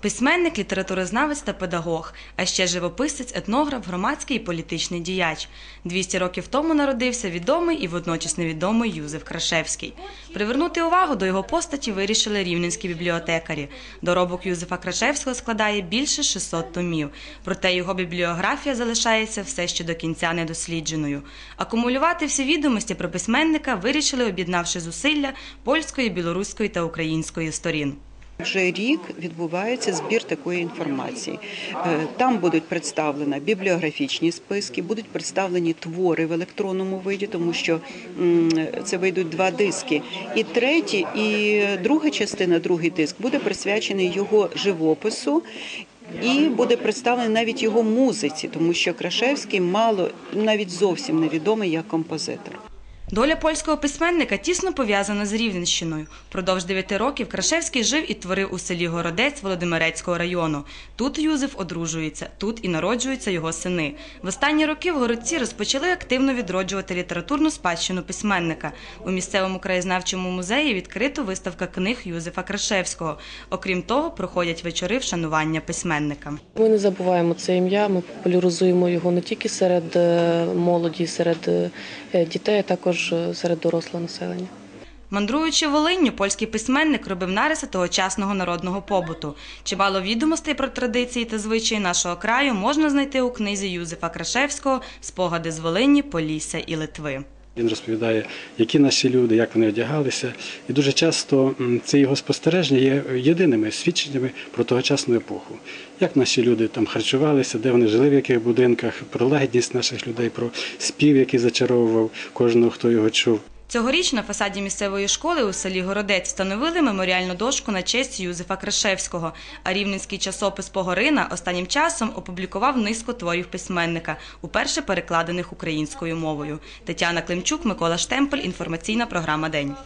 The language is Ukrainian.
Письменник, літературознавець та педагог, а ще живописець, етнограф, громадський і політичний діяч. 200 років тому народився відомий і водночас невідомий Юзеф Крашевський. Привернути увагу до його постаті вирішили рівненські бібліотекарі. Доробок Юзефа Крашевського складає більше 600 томів. Проте його бібліографія залишається все ще до кінця недослідженою. Акумулювати всі відомості про письменника вирішили, об'єднавши зусилля польської, білоруської та української сторін. Вже рік відбувається збір такої інформації. Е, Там будуть представлені бібліографічні списки, будуть представлені твори в електронному виді, тому що це вийдуть два диски. І третій, і друга частина, другий диск, буде присвячений його живопису. І буде представлений навіть його музиці, тому що Крашевський мало навіть зовсім невідомий як композитор. Доля польського письменника тісно пов'язана з Рівненщиною. Продовж дев'яти років Крашевський жив і творив у селі Городець Володимирецького району. Тут Юзеф одружується, тут і народжуються його сини. В останні роки в городці розпочали активно відроджувати літературну спадщину письменника. У місцевому краєзнавчому музеї відкрито виставка книг Юзефа Крашевського. Окрім того, проходять вечори вшанування письменника. Ми не забуваємо це ім'я. Ми популяризуємо його не тільки серед е, молоді, серед е, дітей, а також е, серед дорослого населення. Мандруючи Волинню, польський письменник робив нариси тогочасного народного побуту. Чимало відомостей про традиції та звичаї нашого краю можна знайти у книзі Юзефа Крашевського Спогади з Волині, Полісся і Литви. Він розповідає, які наші люди, як вони одягалися, і дуже часто ці його спостереження є єдиними свідченнями про тогочасну епоху. Як наші люди там харчувалися, де вони жили, в яких будинках, про лагідність наших людей, про спів, який зачаровував кожного, хто його чув. Цьогоріч на фасаді місцевої школи у селі Городець встановили меморіальну дошку на честь Юзефа Крашевського. А рівненський часопис Погорина останнім часом опублікував низку творів письменника, уперше перекладених українською мовою. Тетяна Климчук, Микола Штемпель. Інформаційна програма День.